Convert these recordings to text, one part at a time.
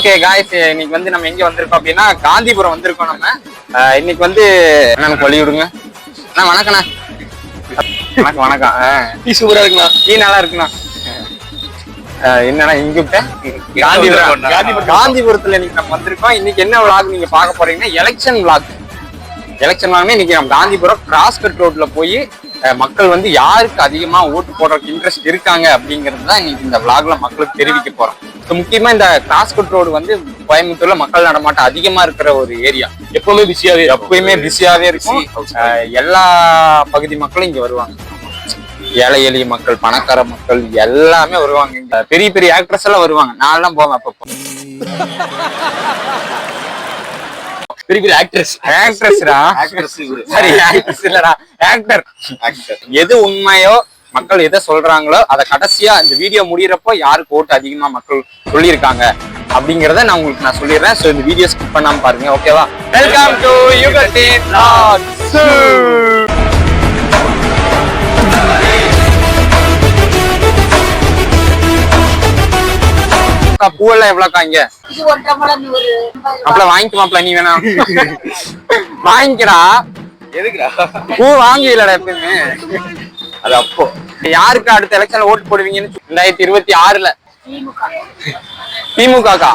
Okay guys இன்னைக்கு வந்து நம்ம எங்க வந்திருக்கோம் அப்படின்னா காந்திபுரம் வந்திருக்கோம் நம்ம. இன்னைக்கு வந்து எனக்கு வழி விடுங்க. அண்ணா வணக்கண்ணா வணக்கம் வணக்கம். டீ சூப்பரா இருக்குண்ணா. டீ நல்லா இருக்குண்ணா. அஹ் என்னண்ணா இங்க விட்டேன் காந்திபுரம். காந்திபுரத்துல. இன்னைக்கு நம்ம வந்திருக்கோம். இன்னைக்கு என்ன விளாக் நீங்க பார்க்க போறீங்கன்னா எலெக்ஷன் விளாக் எலெக்ஷன் வாங்க இன்னைக்கு நம்ம காந்திபுரம் கிராஸ் கட் ரோட்ல போய் மக்கள் வந்து யாருக்கு அதிகமா ஓட்டு போடுறதுக்கு இன்ட்ரெஸ்ட் இருக்காங்க அப்படிங்கிறது தான் இன்னைக்கு இந்த விளாக்ல மக்களுக்கு தெரிவிக்க போறோம். So, முக்கியமா இந்த கிராஸ் கட் ரோடு வந்து கோயம்புத்தூர்ல மக்கள் நடமாட்டம் அதிகமா இருக்கிற ஒரு ஏரியா எப்பவுமே பிஸியாவே எப்பயுமே பிஸியாவே இருக்கும். எல்லா பகுதி மக்களும் இங்க வருவாங்க. ஏழை எளிய மக்கள் பணக்கார மக்கள் எல்லாமே வருவாங்க பெரிய பெரிய ஆக்ட்ரஸ் எல்லாம் வருவாங்க. நான் எல்லாம் போவேன் அப்பப்போ. பெரிய பெரிய ஆக்ட்ரஸ் ஆக்ட்ரஸ்டா சரி ஆக்ட்ரஸ் இல்லடா. ஆக்டர் எது உண்மையோ மக்கள் எதை சொல்றாங்களோ அதை கடைசியா இந்த வீடியோ முடியறப்போ யாருக்கு ஓட்டு அதிகமா மக்கள் சொல்லியிருக்காங்க? அப்படிங்கறத நான் உங்களுக்கு நான் சொல்லிடுறேன். சோ இந்த வீடியோ ஸ்கிப் பண்ணாம பாருங்க. ஓகேவா வெல்கம் டு யுகத்தின் பூவெல்லாம் எவ்வளோக்கா இங்க? இது ஒன்றரை முழம் ஒரு மாப்பிள வாங்கிக்க மாப்பிள நீ வேணா. வாங்கிக்கிறா. எதுக்குடா? பூ வாங்குவீலடா எப்பயுமே. அது அப்போ. யாருக்கு அடுத்த எலெக்ஷன்ல ஓட்டு போடுவீங்கன்னு ரெண்டாயிரத்தி இருபத்தி ஆறுல? திமுக. திமுகக்கா?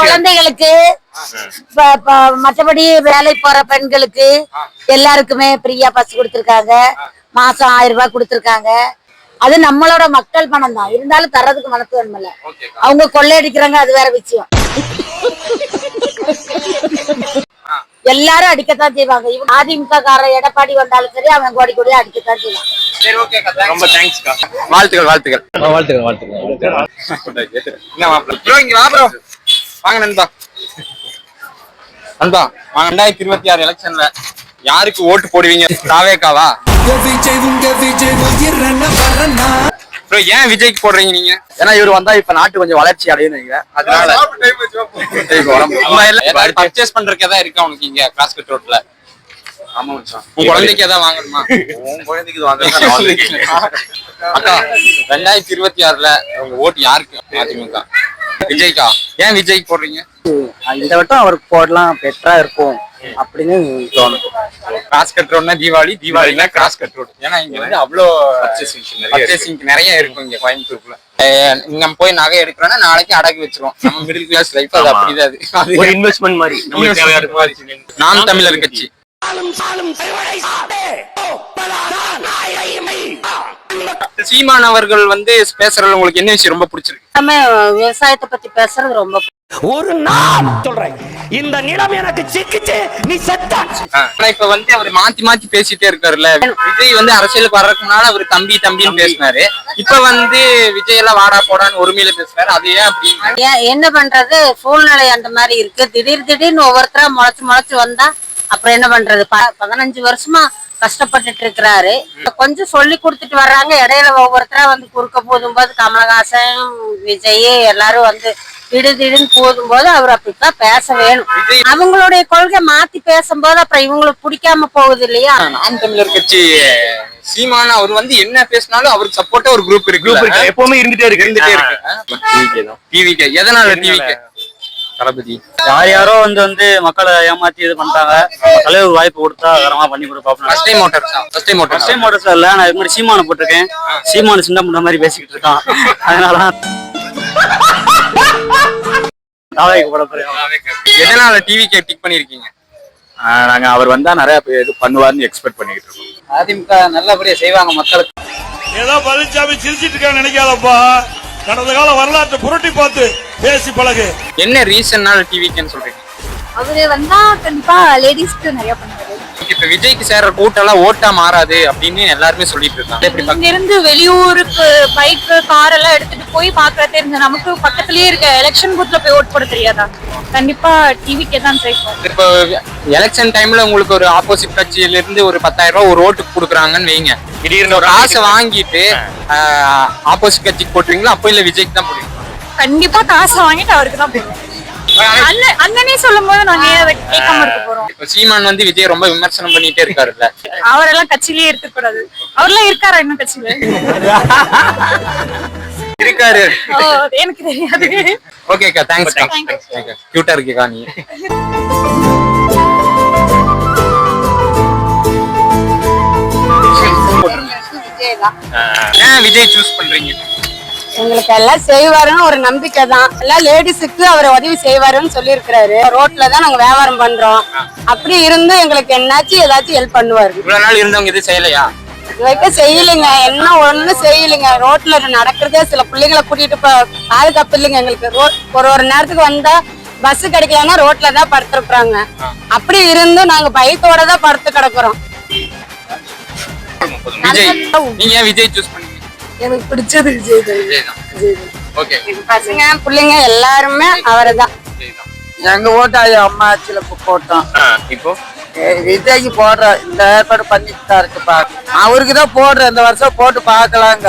குழந்தைகளுக்கு மற்றபடி வேலை போற பெண்களுக்கு எல்லாருக்குமே ஃப்ரீயா பஸ் கொடுத்திருக்காங்க. மாசம் ஆயிரம் ரூபாய் கொடுத்திருக்காங்க. அது நம்மளோட மக்கள் பணம் தான். இருந்தாலும் தர்றதுக்கு மனசு வேணுமில்ல அவங்க கொள்ளையடிக்கிறாங்க அது வேற விஷயம். எல்லாரும் அடிக்கத்தான் செய்வாங்க. இவங்க அதிமுக கார எடப்பாடி வந்தாலும் சரி அவன் கோடி கோடியா அடிக்கத்தான் செய்வான். சரி ஓகே ரொம்ப தேங்க்ஸ்க்கா வாழ்த்துக்கள் வாழ்த்துக்கள். வாழ்த்துக்கள் வாழ்த்துக்கள். என்ன மாப்பிள ப்ரோ இங்க வா ப்ரோ வாங்க நண்பா. நண்பா வாங்க ரெண்டாயிரத்தி இருபத்தி ஆறு எலெக்ஷன்ல யாருக்கு ஓட்டு போடுவீங்க? தாவேக்காவா? ப்ரோ ஏன் விஜய்க்கு போடுறீங்க நீங்க? ஏன்னா இவர் வந்தா இப்ப நாட்டு கொஞ்சம் வளர்ச்சி அடையுங்க அதனால பர்ச்சேஸ் பண்றதுக்கு எதாவது இருக்கா உனக்கு இங்க கிராஸ் கட் ரோட்ல ஆமா உன் குழந்தைக்கு எதாவது வாங்கணுமா? உன் குழந்தைக்கு வாங்க அக்கா ரெண்டாயிரத்தி இருபத்தி ஆறுல உங்க ஓட்டு யாருக்கு? அதிமுக. விஜய்க்கா? ஏன் விஜய்க்கு போடுறீங்க? இந்த வட்டம் அவருக்கு போடலாம் பெட்டரா இருக்கும். அப்படின்னு தோணும். கிராஸ் கட் ரோட்னா தீபாவளி தீபாவளினா கிராஸ் கட் ரோட் ஏன்னா இங்க வந்து அவ்வளோ பர்ச்சேசிங் நிறைய இருக்கும் இங்க கோயம்புத்தூர்ல நம்ம போய் நகை எடுக்கிறோம்னா நாளைக்கு அடகு வச்சிருவோம். நம்ம மிடில் கிளாஸ் லைஃப் அது அப்படிதான். அது. இன்வெஸ்ட்மெண்ட் மாதிரி. நாம் தமிழர் கட்சி. சீமான் அவர்கள் வந்து பேசுறதுல உங்களுக்கு என்ன விஷயம் ரொம்ப பிடிச்சிருக்கு? விவசாயத்தை பத்தி பேசுறது ரொம்ப ஒரு நாள் சொல்றேன். இந்த நிலம் எனக்கு சிக்கிச்சு நீ செத்த. இப்ப வந்து அவர் மாத்தி மாத்தி பேசிட்டே இருக்காருல்ல. விஜய் வந்து அரசியலுக்கு வர்றதுக்கு முன்னால அவர் தம்பி தம்பின்னு பேசினாரு. இப்ப வந்து விஜய் எல்லாம் வாடா போடான்னு ஒருமையில பேசுறாரு. அது ஏன் அப்படி? ஏன் என்ன பண்றது? சூழ்நிலை அந்த மாதிரி இருக்கு. திடீர் திடீர்னு ஒவ்வொருத்தரா முளைச்சு முளைச்சு வந்தா அப்புறம் என்ன பண்றது? ப- பதினஞ்சு வருஷமா கஷ்டப்பட்டுட்டு இருக்கிறாரு. கொஞ்சம் சொல்லி கொடுத்துட்டு வர்றாங்க. இடையில ஒவ்வொருத்தரா வந்து குறுக்க போதும்போது கமலஹாசன் விஜய் எல்லாரும் வந்து திடீர் திடீர்னு போதும்போது அவர் அப்படித்தான் பேச வேணும். அவங்களுடைய கொள்கை மாத்தி பேசும்போது அப்புறம் இவங்களுக்கு பிடிக்காம போகுது இல்லையா? நாம் தமிழர் கட்சி சீமான் அவர் வந்து என்ன பேசினாலும் அவருக்கு சப்போர்ட்டா ஒரு குரூப் இருக்கு குரூப் இருக்கு. எப்பவுமே இருந்துட்டே இருக்கு. இருந்துட்டே இருக்கு. டிவிக்கு எதனால டிவிக்கு தளபதி. யார் யாரோ வந்து வந்து மக்களை ஏமாத்தி இது பண்றாங்க தலைவர் வாய்ப்பு கொடுத்தா தரமா பண்ணி கொடுப்பாப்ல first time motors first time first இல்ல நான் இது மாதிரி சீமானை போட்டிருக்கேன். சீமானு சின்ன பண்ண மாதிரி பேசிக்கிட்டு இருக்கான். அதனால தாவைக்கு போட போறேன். எதனால டிவிக்கு டிக் பண்ணிருக்கீங்க நாங்க அவர் வந்தா நிறைய பேர் இது பண்ணுவார்னு எக்ஸ்பெக்ட் பண்ணிட்டு இருக்கோம். அதிமுக நல்லபடியா செய்வாங்க மக்களுக்கு. ஏதோ பழனிசாமி சிரிச்சிட்டு இருக்கான்னு நினைக்காதப்பா. கடந்த கால வரலாற்றை புரட்டி பார்த்து பேசி பழகு. என்ன ரீசன்னால டிவிக்குன்னு சொல்றீங்க? அவரு வந்தா கண்டிப்பா லேடிஸ்க்கு நிறைய பண்ணுவாரு. இப்ப விஜய்க்கு சேர்ற கூட்டம் எல்லாம் ஓட்டா மாறாது அப்படின்னு எல்லாருமே சொல்லிட்டு இருக்காங்க. இங்க இருந்து வெளியூருக்கு பைக் கார் எல்லாம் எடுத்துட்டு போய் பாக்குற தெரிஞ்ச நமக்கு பக்கத்துலயே இருக்க எலெக்ஷன் பூத்ல போய் ஓட் போட தெரியாதா? கண்டிப்பா டிவிக்கே தான் ட்ரை பண்ணுவோம். இப்போ எலெக்ஷன் டைம்ல உங்களுக்கு ஒரு ஆப்போசிட் கட்சியில இருந்து ஒரு பத்தாயிரம் ரூபாய் ஒரு ஓட்டுக்கு கொடுக்குறாங்கன்னு வைங்க. திடீர்னு ஒரு காசை வாங்கிட்டு ஆப்போசிட் கட்சிக்கு போட்டுருவீங்களா? அப்போ இல்ல விஜய்க்கு தான் போடுவீங்க கண்டிப்பா காசை வாங்கிட்டு அவருக்கு தான் போடுவோம் அண்ணன் சொல்லும் போது நாங்க ஏன் அதை கேட்காம இருக்க போறோம். இப்போ சீமான் வந்து விஜய் ரொம்ப விமர்சனம் பண்ணிட்டே இருக்காருல்ல. அவரெல்லாம் கட்சியிலேயே இருக்க கூடாது அவரெல்லாம் இருக்காரா இன்னும் கட்சியில? இருக்காரு. ஓ, எனக்கு தெரியாது. ஓகேக்கா தேங்க்ஸ் கியூட்டா இருக்கேக்கா நீ. விஜய் சூஸ் பண்றீங்க? எங்களுக்கு எல்லாம் செய்வாருன்னு ஒரு நம்பிக்கை தான். எல்லாம் லேடிஸுக்கு அவர் உதவி செய்வாருன்னு சொல்லியிருக்கிறாரு. ரோட்ல தான் நாங்க வியாபாரம் பண்றோம். அப்படி இருந்தும் எங்களுக்கு என்னாச்சும் ஏதாச்சும் ஹெல்ப் பண்ணுவாரு. இவ்வளவு நாள் இருந்தவங்க எதுவும் செய்யலையா? இது வரைக்கும் செய்யலைங்க. என்ன ஒண்ணும் செய்யலைங்க. ரோட்ல நடக்கிறதே சில பிள்ளைங்களை கூட்டிட்டு பாதுகாப்பு இல்லைங்க எங்களுக்கு. ரோட் ஒரு ஒரு நேரத்துக்கு வந்தா பஸ் கிடைக்கலன்னா ரோட்ல தான் படுத்துருக்குறாங்க. அப்படி இருந்தும் நாங்க பயத்தோட தான் படுத்து கிடக்குறோம். நீங்க விஜய் சூஸ் பண்ணீங்க? எனக்கு பிடிச்சது விஜய் விஜய் தான் ஓகே. பசங்க பிள்ளைங்க எல்லாருமே அவரை தான் எங்க ஓட்டு அது அம்மா ஆட்சியில போட்டோம் இப்போ? விஜய்க்கு போடுறோம் இந்த ஏற்பாடு பண்ணிட்டு தான் இருக்குப்பா அவருக்கு தான் போடுறோம் இந்த வருஷம் போட்டு பார்க்கலாங்க.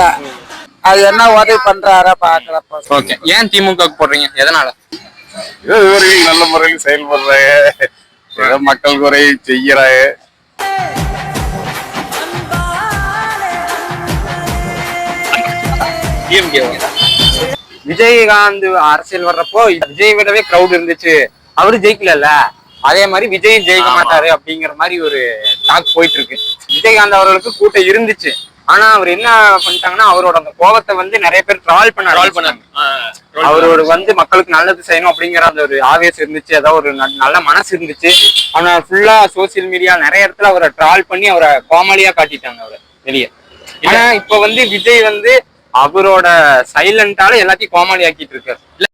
அது என்ன உதவி பண்றாரா பாக்கலப்பா ஓகே. ஏன் திமுக போடுறீங்க? எதனால? ஏதோ இவர்கள் நல்ல முறையில் செயல்படுறாங்க ஏதோ மக்கள் குறை செய்யறாங்க விஜயகாந்த் அரசியல் வர்றப்போ விஜய் விடவே கிரௌட் இருந்துச்சு. அவரு ஜெயிக்கலல்ல. அதே மாதிரி விஜய் ஜெயிக்க மாட்டாரு அப்படிங்கிற மாதிரி ஒரு டாக் போயிட்டு இருக்கு விஜயகாந்த் அவர்களுக்கு கூட்டம் இருந்துச்சு. ஆனா அவர் என்ன பண்ணிட்டாங்கன்னா அவரோட அந்த கோபத்தை வந்து நிறைய பேர் ட்ரால் பண்ண ட்ரால் பண்ணாங்க. அவரோட வந்து மக்களுக்கு நல்லது செய்யணும் அப்படிங்கிற அந்த ஒரு ஆவேசம் இருந்துச்சு. ஏதோ ஒரு நல்ல மனசு இருந்துச்சு. ஆனா ஃபுல்லா சோசியல் மீடியா நிறைய இடத்துல அவரை ட்ரால் பண்ணி அவரை காமெடியா காட்டிட்டாங்க அவரை வெளியே. ஆனா இப்ப வந்து விஜய் வந்து அவரோட சைலண்டால எல்லாத்தையும் காமெடி ஆக்கிட்டு இருக்காரு. இல்ல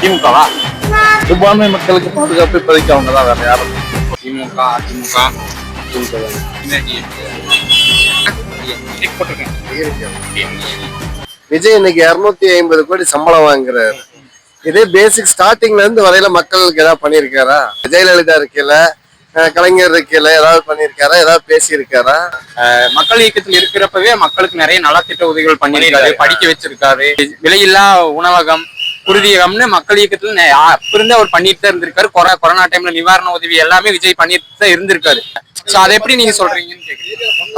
திமுகவா? சிறுபான்மை மக்களுக்கு பாதுகாப்பு இப்போதைக்கு அவங்க தான் வேற யாரும். திமுக அதிமுக விஜய் இன்னைக்கு இருநூத்தி ஐம்பது கோடி சம்பளம் வாங்குறாரு. இதே பேசிக் ஸ்டார்டிங்ல இருந்து வரையில மக்களுக்கு ஏதாவது பண்ணிருக்காரா ஜெயலலிதா இருக்கையில கலைஞர் இருக்கையில ஏதாவது பண்ணிருக்காரா ஏதாவது பேசியிருக்காரா? மக்கள் இயக்கத்தில் இருக்கிறப்பவே மக்களுக்கு நிறைய நலத்திட்ட உதவிகள் பண்ணிருக்காரு படிக்க வச்சிருக்காரு. விலையில்லா உணவகம் குருதியகம்னு மக்கள் இயக்கத்துல அப்ப இருந்து அவர் பண்ணிட்டு தான் இருந்திருக்காரு. கொரோனா கொரோனா டைம்ல நிவாரண உதவி எல்லாமே விஜய் பண்ணிட்டு தான் இருந்திருக்காரு. சோ அதை எப்படி நீங்க சொல்றீங்கன்னு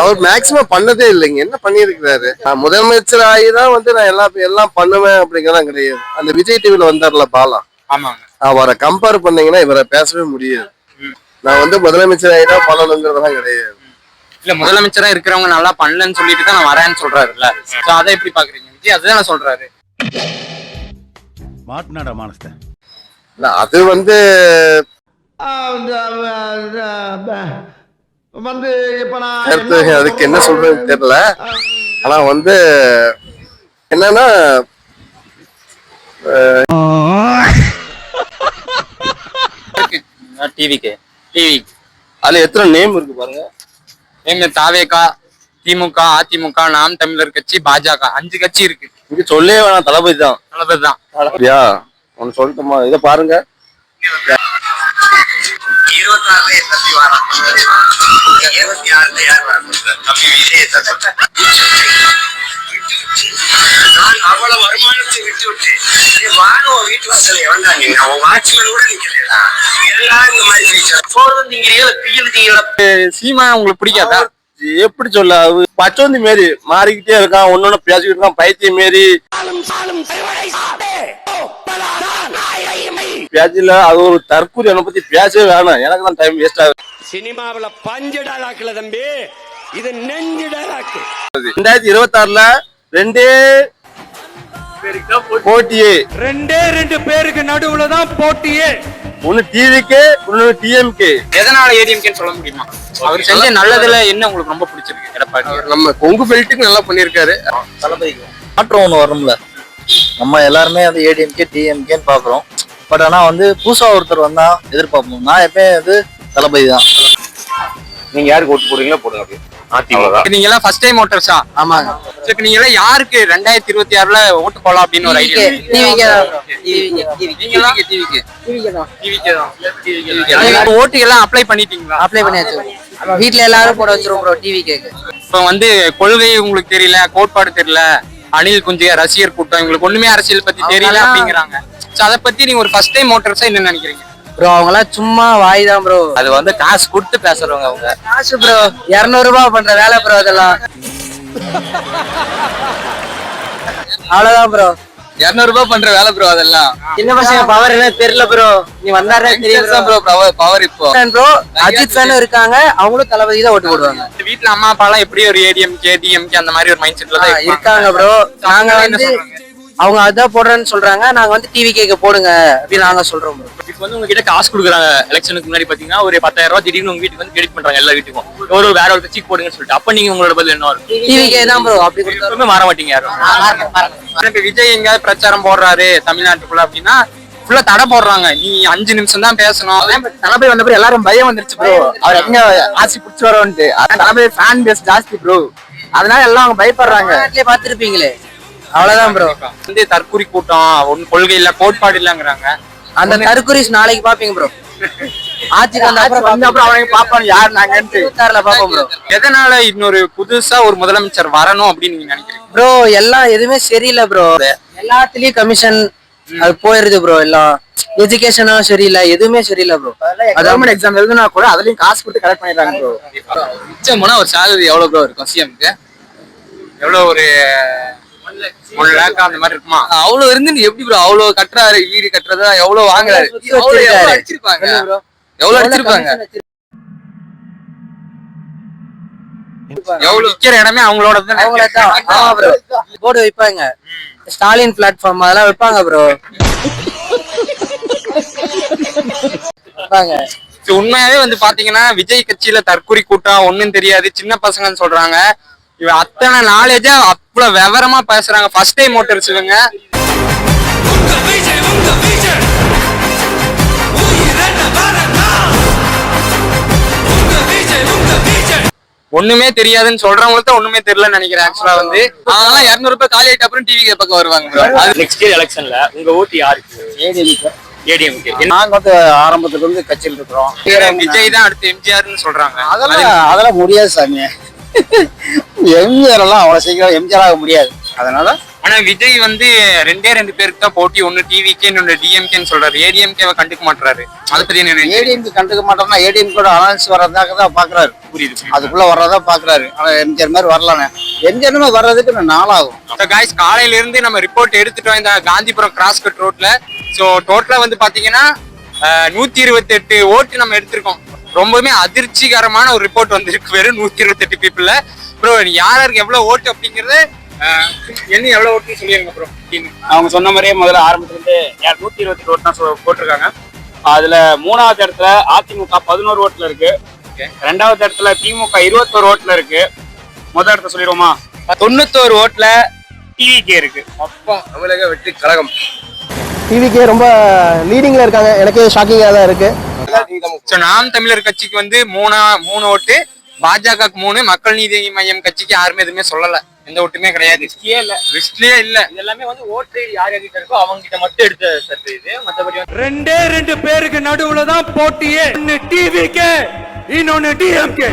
அவர் மேக்சிமம் பண்ணதே இல்லைங்க. என்ன பண்ணியிருக்கிறாரு? நான் முதலமைச்சர் ஆகி தான் வந்து நான் எல்லா எல்லாம் பண்ணுவேன் அப்படிங்கறதான் கிடையாது. அந்த விஜய் டிவில வந்தார்ல பாலா. ஆமாங்க. அவரை கம்பேர் பண்ணீங்கன்னா இவரை பேசவே முடியாது. நான் வந்து முதலமைச்சர் ஆகி தான் பண்ணணுங்கிறதெல்லாம் கிடையாது. இல்ல முதலமைச்சரா இருக்கிறவங்க நல்லா பண்ணலன்னு சொல்லிட்டு தான் நான் வரேன்னு சொல்றாருல்ல. சோ அதை எப்படி பாக்குறீங்க? விஜய் அதுதான் சொல்றாரு. மாட்டினாடா மானஸ்தன். இல்ல அது வந்து வந்து இப்ப நான் அதுக்கு என்ன சொல்றதுன்னு தெரியல. ஆனா வந்து என்னன்னா டிவிக்கு டிவி. அதுல எத்தனை நேம் இருக்கு பாருங்க. எங்க தாவேகா திமுக அதிமுக நாம் தமிழர் கட்சி பாஜக. அஞ்சு கட்சி இருக்கு. இங்க சொல்லவே வேணாம் தளபதி தான். தளபதி தான். அப்படியா? ஒன்னு சொல்லட்டுமா? இதை பாருங்க. அவ்வளவு வருமானத்தை விட்டு விட்டு நீ வாங்க வீட்டு வாசல் எவன்டா நீங்க அவன் வாட்ச்மேன் கூட நிக்கலையா எல்லாம் இந்த மாதிரி பேசுற போதும் நீங்க தீவிர சீமா உங்களுக்கு பிடிக்காதா? எப்படி சொல்ல அது பச்சோந்தி மாரி மாறிக்கிட்டே இருக்கான் ஒன்னொன்னு பேசிக்கிட்டு இருக்கான் பைத்தியம் மாரி. பேச்சில அது ஒரு தற்கூரி அவனை பத்தி பேசவே வேணாம். எனக்கு தான் டைம் வேஸ்ட் ஆகுது. சினிமாவுல பஞ்சு டாலாக்குல தம்பி இது நெஞ்சு டாலாக்கு ரெண்டாயிரத்தி இருபத்தி ஆறுல ரெண்டே போட்டியே. ரெண்டே ரெண்டு பேருக்கு நடுவுல தான் போட்டியே. ஒன்னு டிவிக்கே இன்னொன்னு டிஎம்கே எதனால ஏடிஎம்கேன்னு சொல்ல முடியுமா? அவர் செஞ்ச நல்லதுல என்ன உங்களுக்கு ரொம்ப பிடிச்சிருக்கு எடப்பாடி? நம்ம கொங்கு பெல்ட்டுக்கு நல்லா பண்ணிருக்காரு மாற்றம் ஒண்ணு வரும்ல நம்ம எல்லாருமே வந்து ஏடிஎம்கே டிஎம்கேன்னு பாக்குறோம். பட் ஆனா வந்து புதுசா ஒருத்தர் வந்தா எதிர்பார்ப்போம். நான் எப்பயும் வந்து தளபதி தான். நீங்க யாருக்கு ஓட்டு போடுறீங்களோ போடுங்க அப்படி அதிமுக. நீங்க எல்லாம் ஃபர்ஸ்ட் டைம் ஓட்டர்ஸா ஆமாங்க. சரி நீங்க எல்லாம் யாருக்கு ரெண்டாயிரத்தி இருபத்தி ஆறுல ஓட்டு போலாம் அப்படின்னு ஒரு ஐடியா ஓட்டு எல்லாம் அப்ளை பண்ணிட்டீங்களா? அப்ளை பண்ணியாச்சு. வீட்ல எல்லாரும் போட வச்சிருவோம் ப்ரோ டிவி கேக்கு இப்ப வந்து கொள்கை உங்களுக்கு தெரியல கோட்பாடு தெரியல அனில் குஞ்சியா ரசிகர் கூட்டம் இவங்களுக்கு ஒண்ணுமே அரசியல் பத்தி தெரியல அப்படிங்கிறாங்க. சோ அத பத்தி நீங்க ஒரு ஃபர்ஸ்ட் டைம் ஓட்டர்ஸா என்ன நினைக்கிறீங்க? ப்ரோ அவங்கலாம் சும்மா வாய் தான் ப்ரோ அது வந்து காசு கொடுத்து பேசுறவங்க அவங்க. காசு ப்ரோ இருநூறு ரூபாய் பண்ற வேலை ப்ரோ அதெல்லாம் அவ்வளவுதான் ப்ரோ இருநூறு ரூபாய் பண்ற வேலை ப்ரோ அதெல்லாம். சின்ன பசங்க பவர் என்ன தெரியல ப்ரோ நீ வந்தாரே தெரியும் ப்ரோ பவர் பவர் இப்போ. ப்ரோ அஜித் ஃபேனும் இருக்காங்க. அவங்களும் தளபதி தான் ஓட்டு போடுவாங்க. வீட்ல அம்மா அப்பா எல்லாம் எப்படி ஒரு ஏடிஎம் கே டிஎம்கே அந்த மாதிரி ஒரு மைண்ட் செட்ல தான். இருக்காங்க ப்ரோ நாங்க அவங்க வந்து? அவங்க அதான் போடுறேன்னு சொல்றாங்க. நாங்க வந்து டிவி கேக்க போடுங்க அப்படின்னு நாங்க சொல்றோம் இப்போ வந்து உங்ககிட்ட காசு கொடுக்குறாங்க எலெக்ஷனுக்கு முன்னாடி பாத்தீங்கன்னா ஒரு பத்தாயிரம் ரூபாய் திடீர்னு உங்க வீட்டுக்கு வந்து கிரெடிட் பண்றாங்க எல்லா வீட்டுக்கும். ஒரு வேற ஒரு கட்சிக்கு போடுங்கன்னு சொல்லிட்டு. அப்ப நீங்க உங்களோட பதில் என்ன இருக்கும் டிவி கே தான் ப்ரோ அப்படி கொடுத்தா எப்பவுமே மாற மாட்டீங்க யாரும். இப்ப விஜய் எங்கேயாவது பிரச்சாரம் போடுறாரு தமிழ்நாட்டுக்குள்ள அப்படின்னா ஃபுல்லா தடை போடுறாங்க. நீ அஞ்சு நிமிஷம் தான் பேசணும். தளபதி வந்தப்ப எல்லாரும் பயம் வந்துருச்சு ப்ரோ அவர் எங்க ஆட்சி பிடிச்சு வரோன்ட்டு. அதான் தளபதி ஃபேன் பேஸ் ஜாஸ்தி ப்ரோ அதனால எல்லாம் அவங்க பயப்படுறாங்க. நாட்டிலே பாத்துருப்பீங்களே அவ்வளவுதான் ப்ரோ வந்து தற்குறி கூட்டம் ஒன்னும் கொள்கை இல்ல கோட்பாடு இல்லங்கிறாங்க. அந்த தற்குறிஸ் நாளைக்கு பாப்பீங்க ப்ரோ ஆட்சிக்கு வந்த அப்புறம் வந்து அப்புறம் அவனுக்கு பாப்பாங்க. யார் இருபத்தாறுல பாப்போம் ப்ரோ எதனால இன்னொரு புதுசா ஒரு முதலமைச்சர் வரணும் அப்படின்னு நீங்க நினைக்கிறீங்க? ப்ரோ எல்லாம் எதுவுமே சரியில்லை ப்ரோ எல்லாத்துலயும் கமிஷன் அது போயிருது ப்ரோ எல்லாம். எஜுகேஷனும் சரியில்லை எதுவுமே சரியில்லை ப்ரோ கவர்மெண்ட் எக்ஸாம் எழுதுனா கூட அதுலயும் காசு கொடுத்து கலெக்ட் பண்ணிடுறாங்க ப்ரோ மிச்சம்னா ஒரு சேலரி எவ்வளவு ப்ரோ இருக்கும் சிஎம்க்கு எவ்வளவு ஒரு ஒன் லேக் அந்த மாதிரி இருக்குமா? அவ்வளவு இருந்து நீ எப்படி ப்ரோ அவ்வளவு கட்டுறாரு வீடு கட்டுறதா எவ்வளவு வாங்குறாரு? எவ்வளவு அடிச்சிருப்பாங்க? எவ்வளவு அடிச்சிருப்பாங்க? எவ்வளவு விக்கிற இடமே அவங்களோட அவங்கள தான் ப்ரோ போர்டு வைப்பாங்க. ஸ்டாலின் பிளாட்ஃபார்ம் அதெல்லாம் வைப்பாங்க ப்ரோ வைப்பாங்க. உண்மையாவே வந்து பாத்தீங்கன்னா விஜய் கட்சியில தற்குறி கூட்டம் ஒண்ணும் தெரியாது. சின்ன பசங்கன்னு சொல்றாங்க. இவ அத்தனை நாலேஜா அவ்வளவு விவரமா பேசுறாங்க. ஃபர்ஸ்ட் டைம் மோட்டர்ஸ் இவங்க ஒண்ணுமே தெரியாதுன்னு சொல்றவங்களுக்கு ஒண்ணுமே தெரியலன்னு நினைக்கிறேன் ஆக்சுவலா வந்து. அதெல்லாம் இருநூறு ரூபாய் காலி ஆயிட்ட அப்புறம் டிவி பக்கம் வருவாங்க bro. அது நெக்ஸ்ட் இயர் எலெக்ஷன்ல உங்க ஓட்டு யாருக்கு? ஏடிஎம்கே நாங்க வந்து ஆரம்பத்துல இருந்து கட்சியில் இருக்கிறோம். விஜய் தான் அடுத்து எம்ஜிஆர்னு சொல்றாங்க. அதெல்லாம் அதெல்லாம் முடியாது சாமி. எம்ஜிஆர் எல்லாம் அவ்வளவு சீக்கிரம் எம்ஜிஆர் ஆக முடியாது. அதனால ஆனா விஜய் வந்து ரெண்டே ரெண்டு பேருக்கு தான் போட்டி ஒன்னு டிவிக்கே இன்னொன்னு டிஎம்கேன்னு சொல்றாரு. ஏடிஎம்கேவை கண்டுக்க மாட்டாரு அதை பத்தி என்ன? ஏடிஎம்க்கு கண்டுக்க மாட்டோம்னா ஏடிஎம் கூட அனாலிஸ் வர்றதாக தான் பாக்குறாரு. புரியுது அதுக்குள்ள வர்றதா பாக்குறாரு. ஆனா எம்ஜிஆர் மாதிரி வரலானே மாதிரி வர்றதுக்கு நாளாகும். காய்ஸ் காலையில இருந்து நம்ம ரிப்போர்ட் எடுத்துட்டோம் இந்த காந்திபுரம் கிராஸ் கட் ரோட்ல ஸோ டோட்டலா வந்து பாத்தீங்கன்னா நூத்தி இருபத்தி எட்டு ஓட்டு நம்ம எடுத்திருக்கோம். ரொம்பவுமே அதிர்ச்சிகரமான ஒரு ரிப்போர்ட் வந்திருக்கு. வெறும் நூத்தி இருபத்தி எட்டு பீப்புள்ல ப்ரோ யார் யாருக்கு எவ்வளவு ஓட்டு அப்படிங்கறது என்ன எவ்வளவு ஓட்டுன்னு சொல்லிருங்க ப்ரோ அவங்க சொன்ன மாதிரியே முதல்ல ஆரம்பத்துல இருந்து நூத்தி இருபத்தி ஓட்டு தான் போட்டிருக்காங்க. அதுல மூணாவது இடத்துல அதிமுக பதினோரு ஓட்டுல இருக்கு. ரெண்டாவது இடத்துல திமுக இருபத்தோரு ஓட்டுல இருக்கு. முதல் இடத்த சொல்லிடுவோமா? தொண்ணூத்தோரு ஓட்டுல டிவிகே இருக்கு. தமிழக வெற்றி கழகம். டிவிக்கே ரொம்ப லீடிங்ல இருக்காங்க. எனக்கே ஷாக்கிங்கா தான் இருக்கு. நாம் தமிழர் கட்சிக்கு வந்து மூணா மூணு ஓட்டு பாஜகக்கு மூணு மக்கள் நீதி மையம் கட்சிக்கு யாருமே எதுவுமே சொல்லல. எந்த ஓட்டுமே கிடையாது. இல்ல. லிஸ்ட்லயே இல்ல. இது எல்லாமே வந்து ஓட்டு யார் யார்கிட்ட இருக்கோ அவங்க கிட்ட மட்டும் எடுத்த சர்வே இது. மத்தபடி ரெண்டே ரெண்டு பேருக்கு நடுவுல தான் போட்டியே. ஒன்னு டிவிக்கு இன்னொன்னு டிஎம்கே.